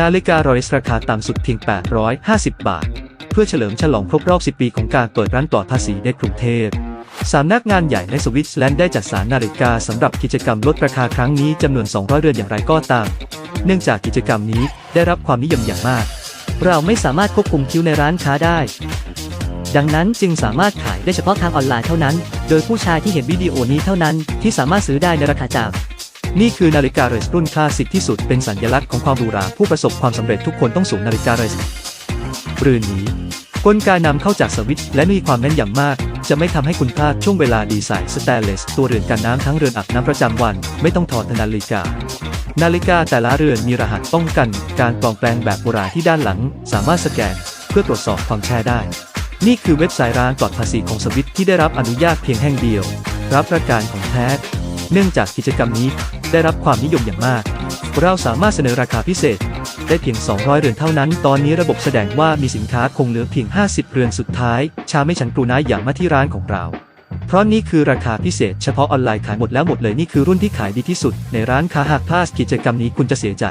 นาฬิการอยส์ราคาต่ำสุดเพียง 850 บาท เพื่อเฉลิมฉลองครบรอบ 10 ปีของการเปิดร้านปลอดภาษีในกรุงเทพสำนักงานใหญ่ในสวิตเซอร์แลนด์ได้จัดสรรนาฬิกาสำหรับกิจกรรมลดราคาครั้งนี้จำนวน 200 เรือนอย่างไรก็ตาม เนื่องจากกิจกรรมนี้ได้รับความนิยมอย่างมาก เราไม่สามารถควบคุมคิวในร้านค้าได้ ดังนั้นจึงสามารถขายได้เฉพาะทางออนไลน์เท่านั้น โดยผู้ชายที่เห็นวิดีโอนี้เท่านั้นที่สามารถซื้อได้ในราคาจาก นี่คือนาฬิกาเรสรุ่นคลาสสิกที่สุดเป็นสัญลักษณ์ของความหรูราผู้ประสบความสำเร็จทุกคนต้องสวมนาฬิกาเรสเรือนนี้กลไกนำเข้าจากสวิตและมีความแม่นยำมาก จะไม่ทำให้คุณพลาดช่วงเวลาดีไซน์สแตนเลสตัวเรือนกันน้ำทั้งเรือนอาบน้ำประจำวัน ไม่ต้องถอดนาฬิกา นาฬิกาแต่ละเรือนมีรหัสป้องกัน การปลอมแปลงแบบโบราณที่ด้านหลัง สามารถสแกน เพื่อตรวจสอบความแช่ได้ นี่คือเว็บไซต์ร้านปลอดภาษีของสวิตที่ได้รับอนุญาตเพียงแห่งเดียว รับประกันของแท้ เนื่องจากกิจกรรมนี้ได้รับความนิยมอย่างมาก เราสามารถเสนอราคาพิเศษ ได้เพียง 200เรือนเท่านั้น ตอนนี้ระบบแสดงว่ามีสินค้าคงเหลือเพียง 50เรือนสุดท้าย ชาไม่ฉันกรูน้ายอย่างมาที่ร้านของเรา เพราะนี่คือราคาพิเศษเฉพาะออนไลน์ขายหมดแล้วหมดเลยนี่คือรุ่นที่ขายดีที่สุด ในร้านค้าหากพลาดกิจกรรมนี้คุณจะเสียใจ